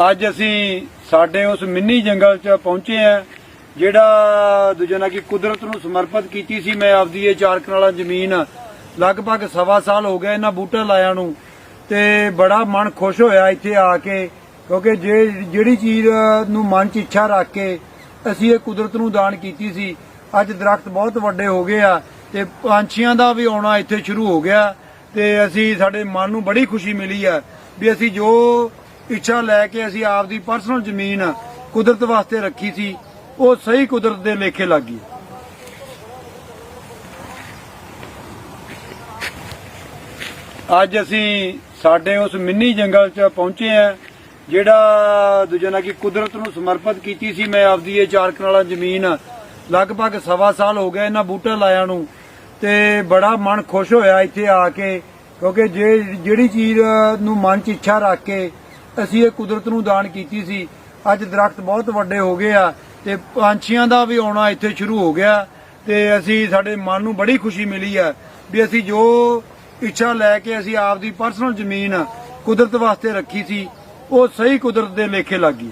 ਅੱਜ ਅਸੀਂ ਸਾਡੇ ਉਸ ਮਿੰਨੀ ਜੰਗਲ 'ਚ ਪਹੁੰਚੇ ਆ ਜਿਹੜਾ ਦੂਜਾ ਨਾ ਕਿ ਕੁਦਰਤ ਨੂੰ ਸਮਰਪਿਤ ਕੀਤੀ ਸੀ। ਮੈਂ ਆਪਦੀ ਇਹ ਚਾਰ ਕਨਾਲਾਂ ਜ਼ਮੀਨ ਲਗਭਗ ਸਵਾ ਸਾਲ ਹੋ ਗਿਆ ਇਹਨਾਂ ਬੂਟੇ ਲਾਇਆ ਨੂੰ ਤੇ ਬੜਾ ਮਨ ਖੁਸ਼ ਹੋਇਆ ਇੱਥੇ ਆ ਕੇ, ਕਿਉਂਕਿ ਜੇ ਜਿਹੜੀ ਚੀਜ਼ ਨੂੰ ਮਨ 'ਚ ਇੱਛਾ ਰੱਖ ਕੇ ਅਸੀਂ ਇਹ ਕੁਦਰਤ ਨੂੰ ਦਾਨ ਕੀਤੀ ਸੀ, ਅੱਜ ਦਰਖਤ ਬਹੁਤ ਵੱਡੇ ਹੋ ਗਏ ਆ ਤੇ ਪੰਛੀਆਂ ਦਾ ਵੀ ਆਉਣਾ ਇੱਥੇ ਸ਼ੁਰੂ ਹੋ ਗਿਆ ਤੇ ਅਸੀਂ ਸਾਡੇ ਮਨ ਨੂੰ ਬੜੀ ਖੁਸ਼ੀ ਮਿਲੀ ਆ ਵੀ ਅਸੀਂ ਜੋ ਇੱਛਾ ਲੈ ਕੇ ਅਸੀਂ ਆਪਦੀ ਪਰਸਨਲ ਜ਼ਮੀਨ ਕੁਦਰਤ ਵਾਸਤੇ ਰੱਖੀ ਸੀ, ਉਹ ਸਹੀ ਕੁਦਰਤ ਦੇ ਲੇਖੇ ਲੱਗ ਗਈ। ਅੱਜ ਅਸੀਂ ਸਾਡੇ ਉਸ ਮਿੰਨੀ ਜੰਗਲ 'ਚ ਪਹੁੰਚੇ ਆ ਜਿਹੜਾ ਦੂਜਾ ਨਾ ਕਿ ਕੁਦਰਤ ਨੂੰ ਸਮਰਪਿਤ ਕੀਤੀ ਸੀ ਮੈਂ ਆਪਦੀ ਇਹ ਚਾਰ ਕਨਾਲਾ ਜ਼ਮੀਨ। ਲਗਭਗ ਸਵਾ ਸਾਲ ਹੋ ਗਿਆ ਇਹਨਾਂ ਬੂਟੇ ਲਾਇਆ ਨੂੰ ਤੇ ਬੜਾ ਮਨ ਖੁਸ਼ ਹੋਇਆ ਇੱਥੇ ਆ ਕੇ, ਕਿਉਂਕਿ ਜੇ ਜਿਹੜੀ ਚੀਜ਼ ਨੂੰ ਮਨ 'ਚ ਇੱਛਾ ਰੱਖ ਕੇ ਅਸੀਂ ਇਹ ਕੁਦਰਤ ਨੂੰ ਦਾਨ ਕੀਤੀ ਸੀ। ਅੱਜ ਦਰਖਤ ਬਹੁਤ ਵੱਡੇ ਹੋ ਗਏ ਆ ਤੇ ਪੰਛੀਆਂ ਦਾ ਵੀ ਆਉਣਾ ਇੱਥੇ ਸ਼ੁਰੂ ਹੋ ਗਿਆ ਤੇ ਅਸੀਂ ਸਾਡੇ ਮਨ ਨੂੰ ਬੜੀ ਖੁਸ਼ੀ ਮਿਲੀ ਆ ਵੀ ਅਸੀਂ ਜੋ ਇੱਛਾ ਲੈ ਕੇ ਅਸੀਂ ਆਪਦੀ ਪਰਸਨਲ ਜ਼ਮੀਨ ਕੁਦਰਤ ਵਾਸਤੇ ਰੱਖੀ ਸੀ, ਉਹ ਸਹੀ ਕੁਦਰਤ ਦੇ ਲੇਖੇ ਲੱਗ ਗਈ।